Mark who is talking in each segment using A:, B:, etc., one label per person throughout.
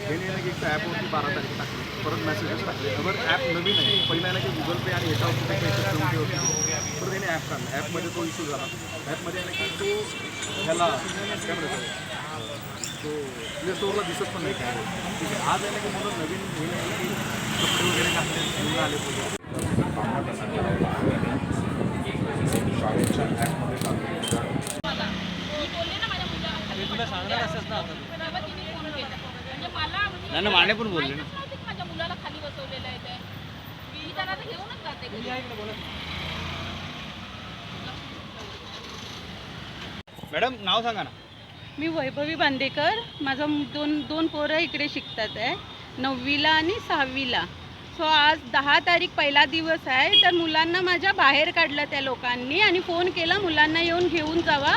A: हे नाही की ॲपवरती बारा तारीख टाकली परत मेसेजेस टाकले तर ॲप नवीन आहे पहिला आहे ना गुगल पे आणि होते तर त्याने ॲप काढला तो इश्यू झाला ऐप आहे ना की तो ह्याला काय म्हणतात तो प्ले स्टोअरला दिसत पण नाही आज है ना की म्हणून नवीन कपडे वगैरे घातले आले
B: तेव्हा तिने फोन केला म्हणजे मला
C: नाही, नाही, माने पण बोलले ना.
B: माहीतच नव्हतं की माझ्या मुलाला खाली बसवलेलं आहे ते मी त्याला आता घेऊनच जाते घरी.
C: मॅडम नाव सांगा ना.
D: मी वैभवी बांदेकर. माझं दोन दोन पोरं इकडे शिकतात आहे. नववीला आणि सहावीला. सो आज दहा तारीख पहिला दिवस आहे. तर मुलांना माझ्या बाहेर काढलं त्या लोकांनी आणि फोन केला मुलांना येऊन घेऊन जावा.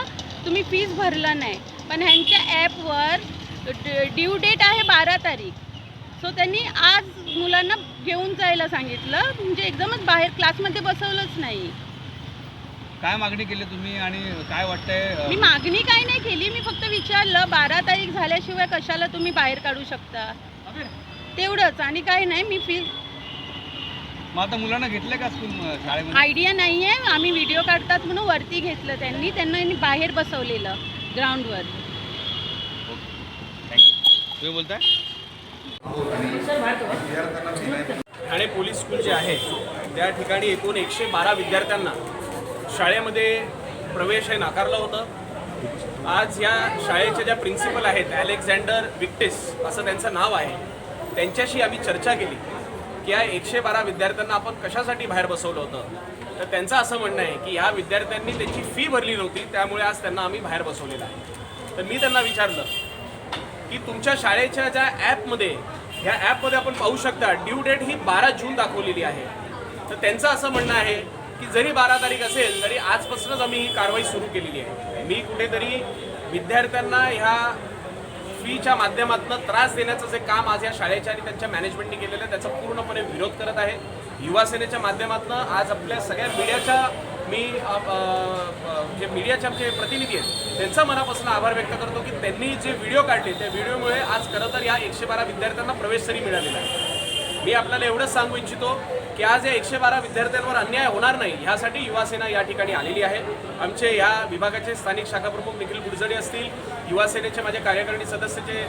D: तुम्ही फीज भरलं नाही. पण ह्यांच्या ॲपवर ड्यू डेट आहे बारा तारीख. सो त्यांनी आज मुलांना घेऊन जायला सांगितलं. म्हणजे एकदमच बाहेर क्लासमध्ये बसवलंच नाही.
C: काय मागणी केली तुम्ही आणि काय वाटतंय
D: मी मागणी काय नाही केली. मी फक्त विचारलं बारा तारीख झाल्याशिवाय कशाला तुम्ही बाहेर काढू शकता? तेवढंच आणि काय नाही मी फी
C: मग आता मुलांना घेतलं का स्कूल शाळेमध्ये?
D: आयडिया नाही आहे आम्ही व्हिडिओ काढतात म्हणून वरती घेतलं त्यांनी. त्यांना यांनी बाहेर बसवलेलं. ग्राउंडवर.
C: तुम्ही बोलताय?
E: ठाणे पोलीस स्कूल जे आहे त्या ठिकाणी एकूण एकशे बारा विद्यार्थ्यांना शाळेमध्ये प्रवेश हे नाकारलं होतं. आज या शाळेच्या ज्या प्रिन्सिपल आहेत अलेक्झांडर विक्टेस असं त्यांचं नाव आहे त्यांच्याशी आम्ही चर्चा केली की या एकशे बारा विद्यार्थ्यांना आपण कशासाठी बाहेर बसवलं होतं? तर त्यांचं असं म्हणणं आहे की ह्या विद्यार्थ्यांनी त्याची फी भरली नव्हती त्यामुळे आज त्यांना आम्ही बाहेर बसवलेलं आहे. तर मी त्यांना विचारलं की तुमच्या शाळेच्या ज्या ॲपमध्ये ह्या ॲपमध्ये आपण पाहू शकता ड्यू डेट ही बारा जून दाखवलेली आहे. तर त्यांचं असं म्हणणं आहे की जरी बारा तारीख असेल तरी आजपासूनच आम्ही ही कारवाई सुरू केलेली आहे. मी कुठेतरी विद्यार्थ्यांना ह्या फीच्या माध्यमातून त्रास देण्याचं जे काम आज या शाळेच्या आणि त्यांच्या मॅनेजमेंटने केलेलं आहे त्याचा पूर्णपणे विरोध करत आहे. युवा सेनेच्या माध्यमातून आज आपल्या सगळ्या मीडियाच्या मी जे मीडियाचे आमचे प्रतिनिधी आहेत त्यांचा मनापासून आभार व्यक्त करतो की त्यांनी जे व्हिडिओ काढले त्या व्हिडिओमुळे आज खरं तर या एकशे बारा विद्यार्थ्यांना प्रवेश तरी मिळालेला आहे. मी आपल्याला एवढंच सांगू इच्छितो की आज या एकशे बारा विद्यार्थ्यांवर अन्याय होणार नाही ह्यासाठी युवासेना या ठिकाणी आलेली आहे. आमचे या विभागाचे स्थानिक शाखाप्रमुख निखिल गुडजडे असतील युवा सेनेचे माझे कार्यकारिणी सदस्याचे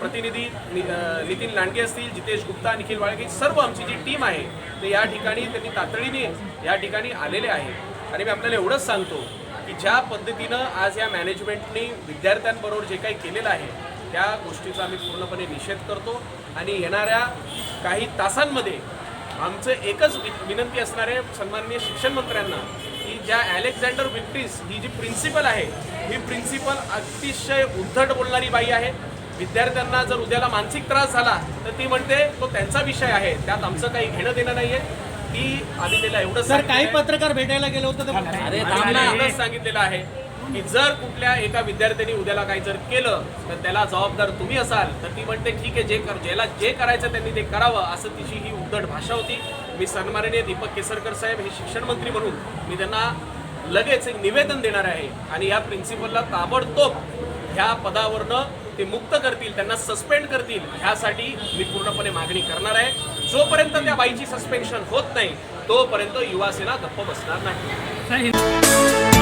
E: प्रतिनिधी नि- नितीन लांडगे असतील जितेश गुप्ता निखिल वाळके सर्व आमची जी टीम आहे ते या ठिकाणी त्यांनी तातडीने या ठिकाणी आलेले आहे. आणि मी आपल्याला एवढंच सांगतो की ज्या पद्धतीनं आज या मॅनेजमेंटनी विद्यार्थ्यांबरोबर जे काही केलेलं आहे त्या गोष्टीचा आम्ही पूर्णपणे निषेध करतो. आणि येणाऱ्या काही तासांमध्ये आमचं एकच वि- विनंती असणारे सन्माननीय शिक्षण मंत्र्यांना की ज्या अलेक्झांडर विक्टीस ही जी प्रिन्सिपल आहे ही प्रिन्सिपल अतिशय उद्धट बोलणारी बाई आहे. विद्यार्थ्यांना जर उद्याला मानसिक त्रास झाला तर ती म्हणते तो त्यांचा विषय आहे. त्यात आमचं काही घेणं देणं नाहीये. ती आम्ही तिला एवढं
F: सर काही पत्रकार भेटायला गेले होते
E: त्याला एवढंच सांगितलेलं आहे की जर कुठल्या एका विद्यार्थ्यांनी उद्याला काही जर केलं तर त्याला जबाबदार तुम्ही असाल तर ती म्हणते ठीक आहे जे कर ज्याला जे करायचं त्यांनी ते करावं. असं तिची ही उद्धट भाषा होती. मी सन्माननीय दीपक केसरकर साहेब हे शिक्षण मंत्री म्हणून मी त्यांना लगेच एक निवेदन देणार आहे. आणि या प्रिन्सिपलला ताबडतोब ह्या पदावरनं ते मुक्त करतील त्यांना सस्पेंड करतील ह्यासाठी मी पूर्णपणे मागणी करणार आहे. जोपर्यंत त्या बाईची सस्पेन्शन होत नाही तोपर्यंत युवासेना गप्प बसणार नाही.